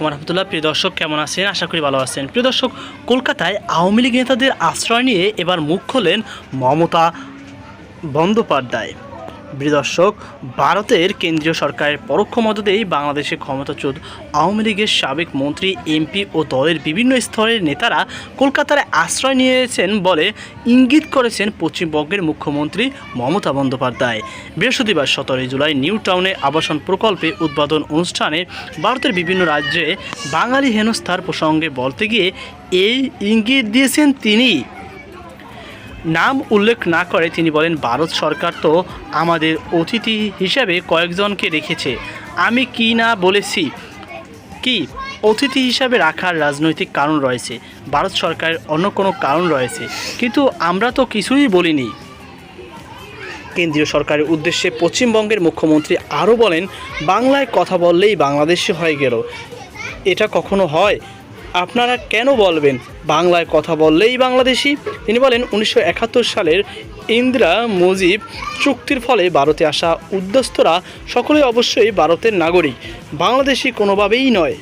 রহমতুল্লাহ, প্রিয় দর্শক, কেমন আছেন? আশা করি ভালো আছেন। প্রিয় দর্শক, কলকাতায় আওয়ামী লীগ নেতাদের আশ্রয় নিয়ে এবার মুখ খোলেন মমতা বন্দ্যোপাধ্যায়। দর্শক, ভারতের কেন্দ্রীয় সরকারের পরোক্ষ মদতেই বাংলাদেশে ক্ষমতাচ্যুত আওয়ামী লীগের সাবেক মন্ত্রী এমপি ও দলের বিভিন্ন স্তরের নেতারা কলকাতার আশ্রয় নিয়েছেন বলে ইঙ্গিত করেছেন পশ্চিমবঙ্গের মুখ্যমন্ত্রী মমতা বন্দ্যোপাধ্যায়। বৃহস্পতিবার সতেরোই জুলাই নিউ টাউনে আবাসন প্রকল্পে উদ্বোধন অনুষ্ঠানে ভারতের বিভিন্ন রাজ্যে বাঙালি হেনস্থার প্রসঙ্গে বলতে গিয়ে এই ইঙ্গিত দিয়েছেন তিনি। নাম উল্লেখ না করে তিনি বলেন, ভারত সরকার তো আমাদের অতিথি হিসাবে কয়েকজনকে রেখেছে। আমি কি না বলেছি কি? অতিথি হিসাবে রাখার রাজনৈতিক কারণ রয়েছে। ভারত সরকারের অন্য কোনো কারণ রয়েছে। কিন্তু আমরা তো কিছুই বলিনি। কেন্দ্রীয় সরকারের উদ্দেশ্যে পশ্চিমবঙ্গের মুখ্যমন্ত্রী আরও বলেন, বাংলায় কথা বললেই বাংলাদেশে হয়ে গেল। এটা কখনো হয়? আপনারা কেন বলবেন? বাংলায় কথা বললেই বাংলাদেশি। তিনি বলেন, উনিশশো একাত্তর সালের ইন্দিরা মুজিব চুক্তির ফলে ভারতে আসা উদ্যস্তরা সকলে অবশ্যই ভারতের নাগরিক। বাংলাদেশি কোনোভাবেই নয়।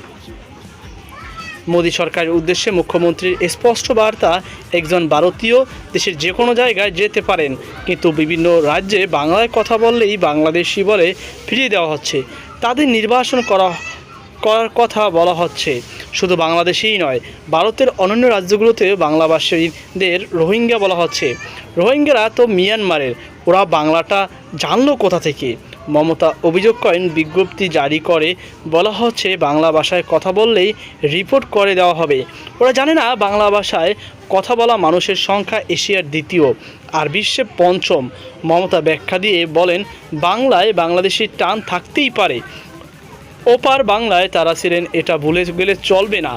মোদী সরকারের উদ্দেশ্যে মুখ্যমন্ত্রীর স্পষ্ট বার্তা, একজন ভারতীয় দেশের যে কোনো জায়গায় যেতে পারেন। কিন্তু বিভিন্ন রাজ্যে বাংলায় কথা বললেই বাংলাদেশি বলে ফিরিয়ে দেওয়া হচ্ছে। তাদের নির্বাসন করা করার কথা বলা হচ্ছে। শুধু বাংলাদেশেই নয়, ভারতের অন্যান্য রাজ্যগুলোতেও বাংলাভাষীদের রোহিঙ্গা বলা হচ্ছে। রোহিঙ্গারা তো মিয়ানমারের, ওরা বাংলাটা জানলো কোথা থেকে? মমতা অভিযোগ করেন, বিজ্ঞপ্তি জারি করে বলা হচ্ছে, বাংলা ভাষায় কথা বললেই রিপোর্ট করে দেওয়া হবে। ওরা জানে না বাংলা ভাষায় কথা বলা মানুষের সংখ্যা এশিয়ার দ্বিতীয় আর বিশ্বে পঞ্চম। মমতা ব্যাখ্যা দিয়ে বলেন, বাংলায় বাংলাদেশি টান থাকতেই পারে। ওপার বাংলায় তারা ছিলেন এটা ভুলে গেলে চলবে না।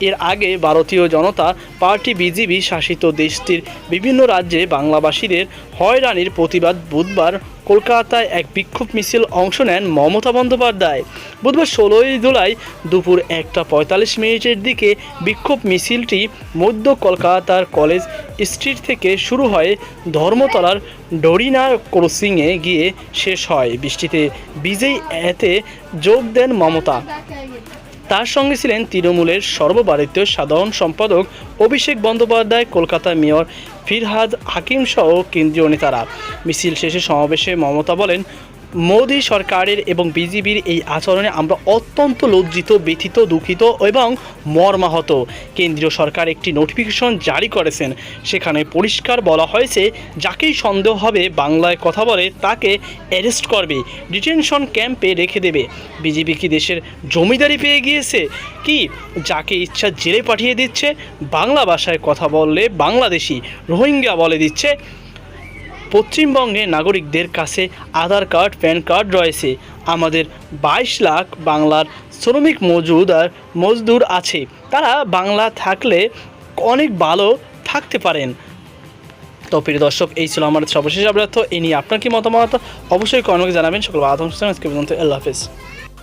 এর আগে ভারতীয় জনতা পার্টি বিজিবি শাসিত দেশটির বিভিন্ন রাজ্যে বাংলাভাষীদের হয়রানির প্রতিবাদ বুধবার কলকাতায় এক বিক্ষোভ মিছিল অংশ নেন মমতা বন্দ্যোপাধ্যায়। বুধবার ষোলোই জুলাই দুপুর একটা পঁয়তাল্লিশ মিনিটের দিকে বিক্ষোভ মিছিলটি মধ্য কলকাতার কলেজ স্ট্রিট থেকে শুরু হয়। ধর্মতলার ডরিনা ক্রসিংয়ে গিয়ে শেষ হয়। বৃষ্টিতে বিজয়ী এতে যোগ দেন মমতা। তার সঙ্গে ছিলেন তৃণমূলের সর্বভারতীয় সাধারণ সম্পাদক অভিষেক বন্দ্যোপাধ্যায়, কলকাতা মেয়র ফিরহাদ হাকিম সহ কেন্দ্রীয় নেতারা। মিছিল শেষে সমাবেশে মমতা বলেন মোদী সরকারের এবং বিজেপির এই আচরণে আমরা অত্যন্ত লজ্জিত, ব্যথিত, দুঃখিত এবং মর্মাহত। কেন্দ্রীয় সরকার একটি নোটিফিকেশন জারি করেছেন। সেখানে পরিষ্কার বলা হয়েছে, যাকেই সন্দেহ হবে, বাংলায় কথা বলে তাকে অ্যারেস্ট করবে ডিটেনশন ক্যাম্পে রেখে দেবে। বিজেপি কি দেশের জমিদারি পেয়ে গিয়েছে? কি যাকে ইচ্ছা জেলে পাঠিয়ে দিচ্ছে? বাংলা ভাষায় কথা বললে বাংলাদেশি, রোহিঙ্গা বলে দিচ্ছে পশ্চিমবঙ্গে নাগরিকদের কাছে আধার কার্ড, প্যান কার্ড রয়েছে। আমাদের বাইশ লাখ বাংলার শ্রমিক মজুদ আর মজদুর আছে। তারা বাংলা থাকলে অনেক ভালো থাকতে পারেন। তো প্রিয় দর্শক, এই ছিল আমার সর্বশেষ তো এই নিয়ে আপনার কি মতামত? অবশ্যই কর্মকে জানাবেন। সকল আদম আল্লাহ হাফেজ।